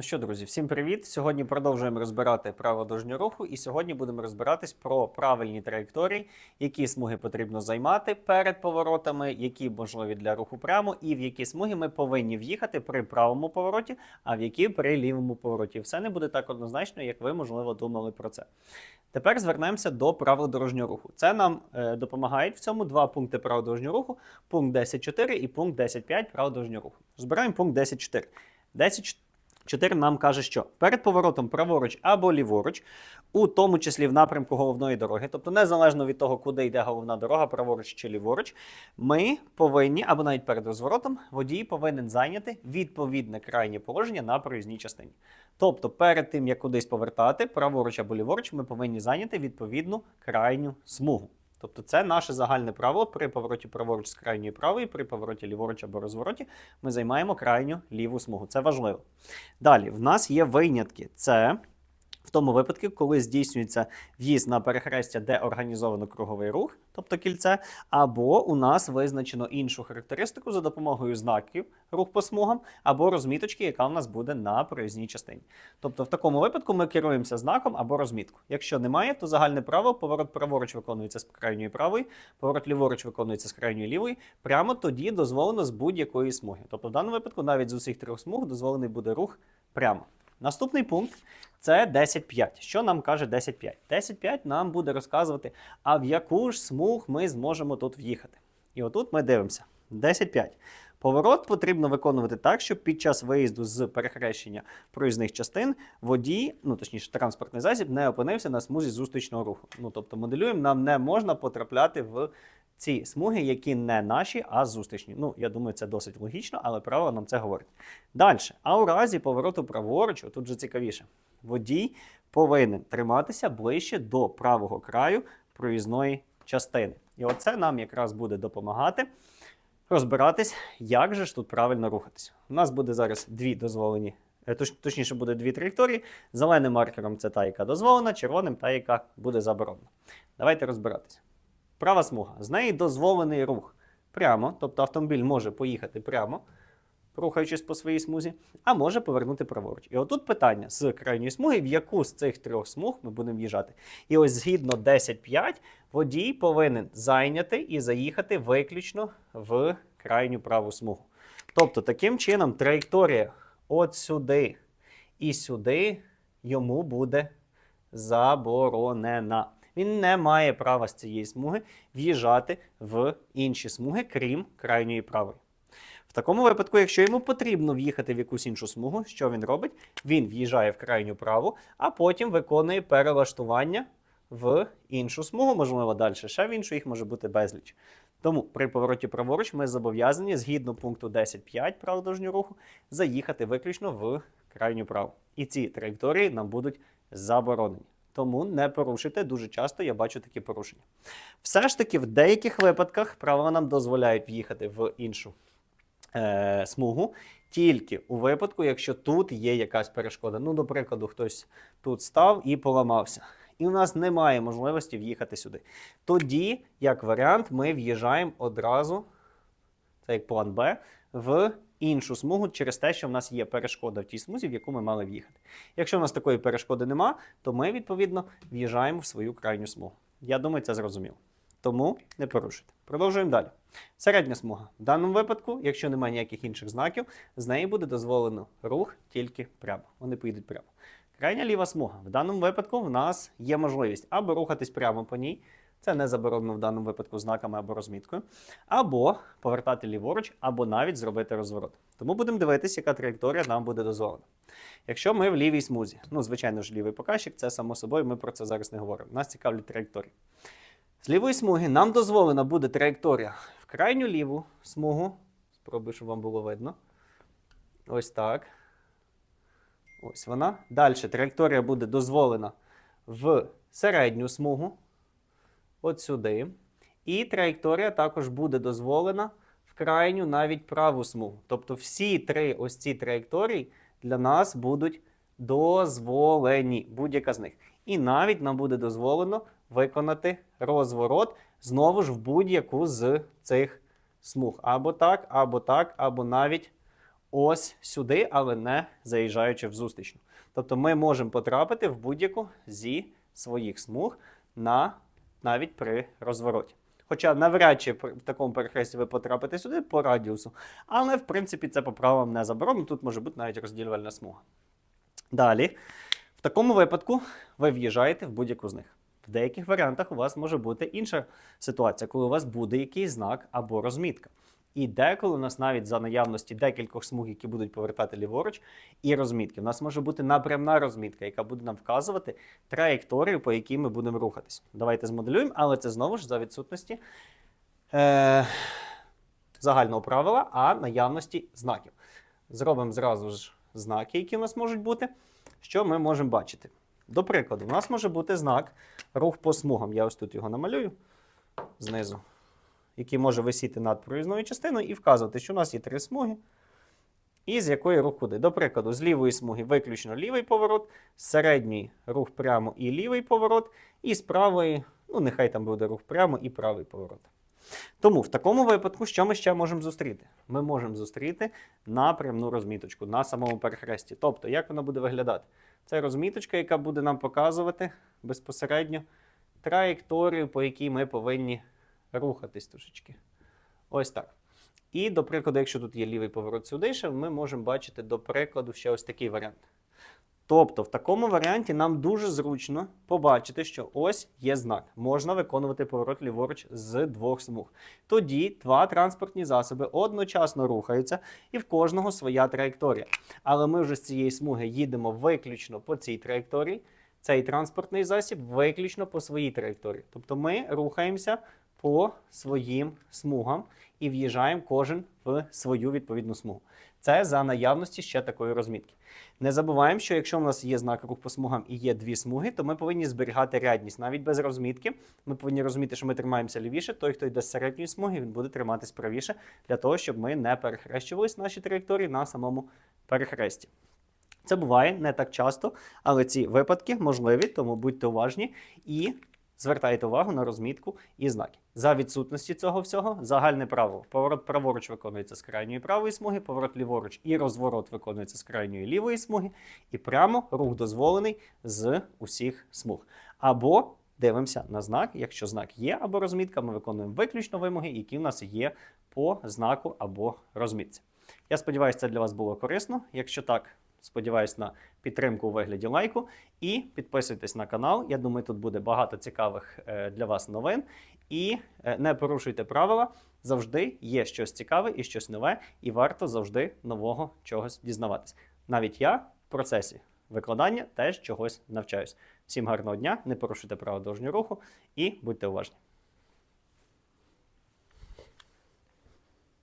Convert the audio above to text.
Ну що, друзі, всім привіт! Сьогодні продовжуємо розбирати право дорожнього руху, і сьогодні будемо розбиратись про правильні траєкторії, які смуги потрібно займати перед поворотами, які можливі для руху прямо, і в які смуги ми повинні в'їхати при правому повороті, а в які при лівому повороті. Все не буде так однозначно, як ви, можливо, думали про це. Тепер звернемося до правил дорожнього руху. Це нам е, допомагають в цьому два пункти правил дорожнього руху: пункт 10.4 і пункт 10.5 правил дорожнього руху. Збираємо пункт 10.4. 10.4 4 нам каже, що перед поворотом праворуч або ліворуч, у тому числі в напрямку головної дороги, тобто незалежно від того, куди йде головна дорога, праворуч чи ліворуч, ми повинні, або навіть перед розворотом, водій повинен зайняти відповідне крайнє положення на проїзній частині. Тобто, перед тим як кудись повертати, праворуч або ліворуч, ми повинні зайняти відповідну крайню смугу. Тобто це наше загальне правило при повороті праворуч з крайньої правої, при повороті ліворуч або розвороті ми займаємо крайню ліву смугу. Це важливо. Далі, в нас є винятки. Це в тому випадку, коли здійснюється в'їзд на перехрестя, де організовано круговий рух, тобто кільце, або у нас визначено іншу характеристику за допомогою знаків рух по смугам, або розміточки, яка у нас буде на проїзній частині. Тобто, в такому випадку ми керуємося знаком або розміткою. Якщо немає, то загальне правило поворот праворуч виконується з крайньої правої, поворот ліворуч виконується з крайньої лівої. Прямо тоді дозволено з будь-якої смуги. Тобто, в даному випадку, навіть з усіх трьох смуг дозволений буде рух прямо. Наступний пункт це 10.5. Що нам каже 10.5? 10.5 нам буде розказувати, а в яку ж смуг ми зможемо тут в'їхати. І отут ми дивимося. 10.5. Поворот потрібно виконувати так, щоб під час виїзду з перехрещення проїзних частин водій, ну точніше, транспортний засіб, не опинився на смузі зустрічного руху. Ну тобто, моделюємо, нам не можна потрапляти в ці смуги, які не наші, а зустрічні. Ну, я думаю, це досить логічно, але правило нам це говорить. Далі, а у разі повороту праворуч, тут же цікавіше, водій повинен триматися ближче до правого краю проїзної частини. І оце нам якраз буде допомагати розбиратись, як же ж тут правильно рухатись. У нас буде зараз дві дозволені. е, точ- Точніше, буде дві траєкторії. Зеленим маркером це та, яка дозволена, червоним та, яка буде заборонена. Давайте розбиратися. Права смуга. З неї дозволений рух прямо, тобто автомобіль може поїхати прямо, рухаючись по своїй смузі, а може повернути праворуч. І отут питання з крайньої смуги, в яку з цих трьох смуг ми будемо в'їжджати. І ось згідно 10.5 водій повинен зайняти і заїхати виключно в крайню праву смугу. Тобто, таким чином, траєкторія от сюди і сюди йому буде заборонена. Він не має права з цієї смуги в'їжджати в інші смуги, крім крайньої правої. В такому випадку, якщо йому потрібно в'їхати в якусь іншу смугу, що він робить? Він в'їжджає в крайню праву, а потім виконує перелаштування в іншу смугу, можливо, далі ще в іншу, їх може бути безліч. Тому при повороті праворуч ми зобов'язані, згідно пункту 10.5 правил дорожнього руху, заїхати виключно в крайню праву. І ці траєкторії нам будуть заборонені. Тому не порушуйте. Дуже часто я бачу такі порушення. Все ж таки, в деяких випадках правила нам дозволяють в'їхати в іншу е, смугу, тільки у випадку, якщо тут є якась перешкода. Ну, до прикладу, хтось тут став і поламався. І у нас немає можливості в'їхати сюди. Тоді, як варіант, ми в'їжджаємо одразу, це як план Б, в іншу смугу через те, що в нас є перешкода в тій смузі, в яку ми мали в'їхати. Якщо в нас такої перешкоди нема, то ми, відповідно, в'їжджаємо в свою крайню смугу. Я думаю, це зрозуміло. Тому не порушуйте. Продовжуємо далі. Середня смуга. В даному випадку, якщо немає ніяких інших знаків, з неї буде дозволено рух тільки прямо. Вони поїдуть прямо. Крайня ліва смуга. В даному випадку в нас є можливість або рухатись прямо по ній, це не заборонено в даному випадку знаками або розміткою, або повертати ліворуч, або навіть зробити розворот. Тому будемо дивитися, яка траєкторія нам буде дозволена. Якщо ми в лівій смузі, ну, звичайно ж, лівий показчик, це само собою, ми про це зараз не говоримо. Нас цікавлять траєкторії. З лівої смуги нам дозволена буде траєкторія в крайню ліву смугу. Спробую, щоб вам було видно. Ось так. Ось вона. Далі траєкторія буде дозволена в середню смугу. От сюди. І траєкторія також буде дозволена в крайню навіть праву смугу. Тобто всі три ось ці траєкторії для нас будуть дозволені, будь-яка з них. І навіть нам буде дозволено виконати розворот знову ж в будь-яку з цих смуг. Або так, або так, або навіть ось сюди, але не заїжджаючи в зустрічну. Тобто ми можемо потрапити в будь-яку зі своїх смуг на навіть при розвороті. Хоча навряд чи в такому перехресті ви потрапите сюди по радіусу, але в принципі це по правилам не заборонено. Тут може бути навіть розділювальна смуга. Далі, в такому випадку ви в'їжджаєте в будь-яку з них. В деяких варіантах у вас може бути інша ситуація, коли у вас буде якийсь знак або розмітка. І деколи у нас навіть за наявності декількох смуг, які будуть повертати ліворуч, і розмітки. У нас може бути напрямна розмітка, яка буде нам вказувати траєкторію, по якій ми будемо рухатись. Давайте змоделюємо, але це знову ж за відсутності е- загального правила, а наявності знаків. Зробимо зразу ж знаки, які у нас можуть бути. Що ми можемо бачити? До прикладу, у нас може бути знак рух по смугам. Я ось тут його намалюю знизу, який може висіти над проїзною частиною і вказувати, що у нас є три смуги. І з якої рух куди. До прикладу, з лівої смуги виключно лівий поворот, з середньої рух прямо і лівий поворот, і з правої, ну нехай там буде рух прямо і правий поворот. Тому в такому випадку, що ми ще можемо зустріти? Ми можемо зустріти напрямну розміточку на самому перехресті. Тобто, як вона буде виглядати? Це розміточка, яка буде нам показувати безпосередньо траєкторію, по якій ми повинні рухатись трошечки. Ось так. І, до прикладу, якщо тут є лівий поворот сюди, ще ми можемо бачити, до прикладу, ще ось такий варіант. Тобто, в такому варіанті нам дуже зручно побачити, що ось є знак. Можна виконувати поворот ліворуч з двох смуг. Тоді два транспортні засоби одночасно рухаються, і в кожного своя траєкторія. Але ми вже з цієї смуги їдемо виключно по цій траєкторії. Цей транспортний засіб виключно по своїй траєкторії. Тобто ми рухаємося по своїм смугам і в'їжджаємо кожен в свою відповідну смугу. Це за наявності ще такої розмітки. Не забуваємо, що якщо в нас є знак рух по смугам і є дві смуги, то ми повинні зберігати рядність навіть без розмітки. Ми повинні розуміти, що ми тримаємося лівіше. Той, хто йде з середньої смуги, він буде триматись правіше для того, щоб ми не перехрещувались наші траєкторії на самому перехресті. Це буває не так часто, але ці випадки можливі, тому будьте уважні і звертайте увагу на розмітку і знаки. За відсутності цього всього загальне правило. Поворот праворуч виконується з крайньої правої смуги, поворот ліворуч і розворот виконується з крайньої лівої смуги, і прямо рух дозволений з усіх смуг. Або дивимося на знак. Якщо знак є або розмітка, ми виконуємо виключно вимоги, які в нас є по знаку або розмітці. Я сподіваюся, це для вас було корисно. Якщо так, сподіваюся на підтримку у вигляді лайку. І підписуйтесь на канал. Я думаю, тут буде багато цікавих е, для вас новин. І е, не порушуйте правила. Завжди є щось цікаве і щось нове, і варто завжди нового чогось дізнаватись. Навіть я в процесі викладання теж чогось навчаюсь. Всім гарного дня, не порушуйте правила дорожнього руху і будьте уважні.